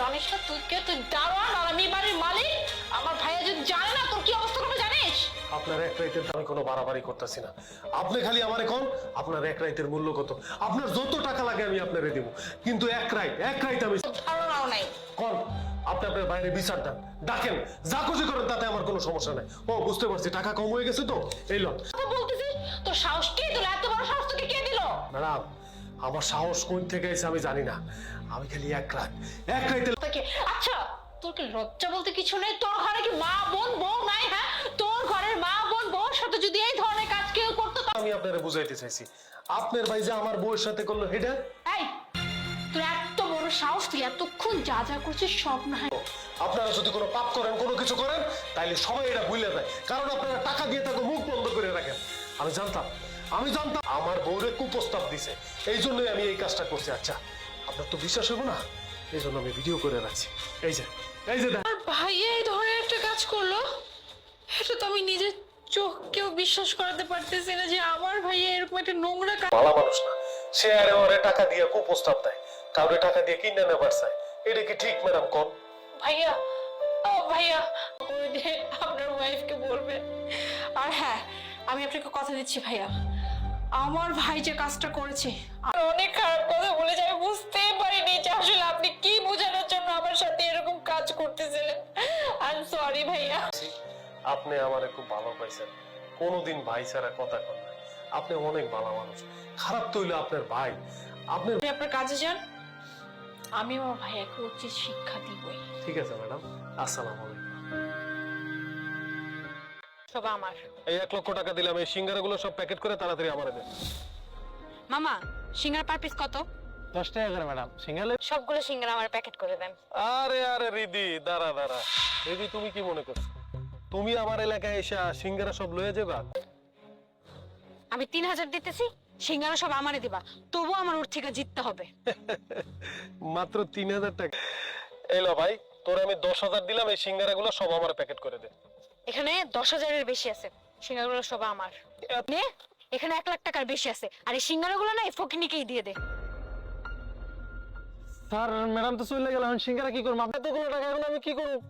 জানিস না তুই কে তুই দারোয়ান আর আমি বাড়ির মালিক আমার ভাইয়া যদি জানে না তোর কি অবস্থা করবে জানিস? আপনার এক রাইতের আমি কোনো বাড়াবাড়ি করতেছি না। আপনি খালি আমারে কোন আপনার এক রাইতের মূল্য কত? আপনার যত টাকা লাগে আমি আপনারে দেব। কিন্তু এক রাইত এক রাইত আমি ধারণাও নাই। কোন আপনি আপনার বাইরে বিচার দেন ডাকেন যা খুশি করেন তাতে আমার কোনো সমস্যা নাই। ও বুঝতে পারছি টাকা কম হয়ে গেছে তো? এই কথা বলতেছি তোর সাহস কে? দিল এত বড় সাহস তোকে কে দিল? ম্যাডাম আমার সাহস কোন থেকে এসে আমি জানি না। আমি খালি এক রাত এক রাইতে তোকে আচ্ছা তোর কি লজ্জা বলতে কিছু নেই? তোর ঘরে কি মা বোন বউ নাই হ্যাঁ? তোর ঘরের মা বোন বউর সাথে যদি এই ধরনের কাজ কেউ করতো আমি আপনারে বুঝাইতে চাইছি। আপনার ভাই যে আমার বউয়ের সাথে করল হেডা এই তোর এত বড় সাহস তুই এতক্ষণ যা যা করছিস সব না আপনারা যদি কোনো পাপ করেন কোনো কিছু করেন তাইলে সবাই এটা ভুলে যায়। কারণ আপনারা টাকা দিয়ে তাকে মুখ বন্ধ করে রাখেন। আমি জানতাম। আমি জানতাম আমার বউরে কুপ্রস্তাব দিছে। এই জন্যই আমি এই কাজটা করছি। আচ্ছা আপনার তো বিশ্বাস হব না? এই জন্য আমি ভিডিও করে রাখছি। এই যে এই যে আর ভাই এই ধরনের একটা কাজ করল। এটা তো আমি নিজের চোখকেও বিশ্বাস করাতে পারতেছি না যে আমার ভাই এরকম একটা নোংরা কাজ ভালো মানুষ না। সে আরে ওরে টাকা দিয়ে কুপ্রস্তাব দেয়। কাউরে টাকা দিয়ে কিনে নেবার চায়। এটা কি ঠিক ম্যাডাম কোন? ভাইয়া ও ভাইয়া ওই যে আপনার ওয়াইফকে বলবে। আর হ্যাঁ আমি আপনাকে কথা দিচ্ছি ভাইয়া। আমার ভাই যে কাজটা করেছে। আর অনেক খারাপ কথা বলে যায় বুঝতে পারিনি যে আসলে আপনি কি বোঝানোর জন্য আমার সাথে এরকম কাজ করতেছিলেন। আই এম সরি ভাইয়া। আপনি আমারে খুব ভালো পাইছেন কোনোদিন ভাই ছাড়া কথা কন নাই আপনি অনেক ভালো মানুষ। খারাপ তো হইল আপনার ভাই। আপনি আপনার কাজে যান। আমি আমার ভাইয়াকে উচিত শিক্ষা দিবই। ঠিক আছে ম্যাডাম। আসসালামু আলাইকুম। সব আমার। এই এক লক্ষ টাকা দিলাম এই সিঙ্গারাগুলো সব প্যাকেট করে তাড়াতাড়ি আমার দেন মামা সিঙ্গার পার পিস কত? দশ টাকা করে ম্যাডাম। সিঙ্গেলে সবগুলো সিঙ্গার আমার প্যাকেট করে দেন। আরে আরে রিদি দাঁড়া দাঁড়া। রিদি তুমি কি মনে করছ? তুমি আমার এলাকায় এসে সিঙ্গারা সব লয়ে যাবা? আমি তিন হাজার দিতেছি সিঙ্গারা সব আমারে দিবা। তবু আমার ওর থেকে জিততে হবে। মাত্র তিন হাজার টাকা। এলো ভাই তোর আমি দশ হাজার দিলাম এই সিঙ্গারাগুলো সব আমার প্যাকেট করে দে। এখানে দশ হাজারের বেশি আছে। সিঙ্গারাগুলো সব আমার। নে এখানে এক লাখ টাকার বেশি আছে। আর এই সিঙ্গারাগুলো না এই ফকিনিকেই দিয়ে দে। স্যার, ম্যাডাম তো চলে সিঙ্গারা কি করব? আপনার এতগুলো টাকা আমি কি করব?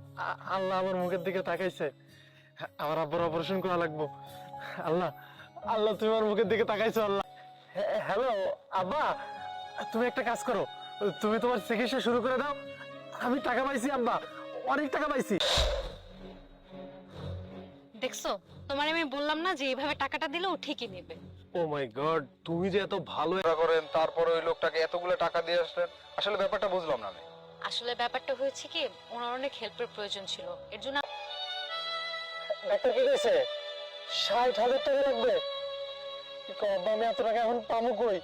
আল্লাহ আমার মুখের দিকে তাকাইছে। আমার আব্বার অপারেশন করা লাগবো। আল্লাহ আল্লাহ, তুমি আমার মুখের দিকে তাকাইছো, আল্লাহ। হ্যালো, আব্বা, তুমি একটা কাজ করো। তুমি তোমার চিকিৎসা শুরু করে দাও। আমি টাকা পাইছি, আব্বা। অনেক টাকা পাইছি। দেখছ? তোমার আমি বললাম না যে এইভাবে টাকাটা দিলে ও ঠিকই নেবে। ও মাই গড তুমি যে এত ভালো করেন তারপরে ওই লোকটাকে এতগুলো টাকা দিয়ে আসলেন আসলে ব্যাপারটা বুঝলাম না আমি। আসলে ব্যাপারটা হয়েছে কি ওনার অনেক হেল্পের প্রয়োজন ছিল। এর জন্য ডাক্তার কি কইছে? ষাট হাজার টাকা লাগবে। কি কও, আব্বা আমি এত টাকা এখন পাবো কই?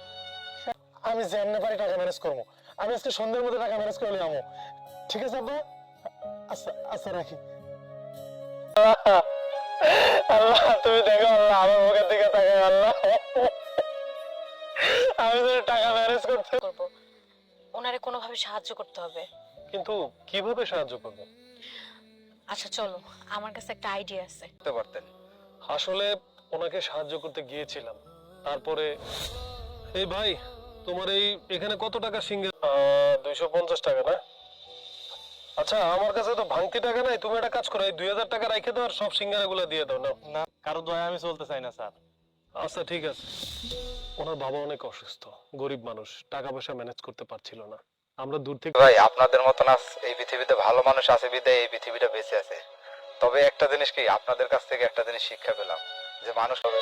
আমি যেমনে পারি টাকা ম্যানেজ করব আমি আজকে সন্ধ্যের মধ্যে টাকা ম্যানেজ করে আমো। ঠিক আছে আব্বা? আচ্ছা আচ্ছা রাখি। আল্লাহ তুমি দেখো আল্লাহ আমার মুখের দিকে তাকাই আল্লাহ। আমি যদি টাকা ম্যানেজ করতে করব। ওনারে কোনোভাবে সাহায্য করতে হবে। কিন্তু কীভাবে সাহায্য করব? আচ্ছা চলো আমার কাছে একটা আইডিয়া আছে। করতে পারতেন। আসলে ওনাকে সাহায্য করতে গিয়েছিলাম। তারপরে এই ভাই তোমার এই এখানে কত টাকা সিঙ্গেল? দুইশো পঞ্চাশ টাকা না? আচ্ছা আমার কাছে তো ভাঙতি টাকা নাই তুমি একটা কাজ করো এই দুই হাজার টাকা রেখে দাও আর সব সিঙ্গারা গুলা দিয়ে দাও না না কারও দয়া আমি চলতে চাই না স্যার। আচ্ছা ঠিক আছে। ওনার বাবা অনেক অসুস্থ গরিব মানুষ টাকা পয়সা ম্যানেজ করতে পারছিল না। আমরা দূর থেকে ভাই আপনাদের মতন আজ এই পৃথিবীতে ভালো মানুষ আছে বিদায় এই পৃথিবীটা বেঁচে আছে। তবে একটা জিনিস কি আপনাদের কাছ থেকে একটা জিনিস শিক্ষা পেলাম যে মানুষ হবে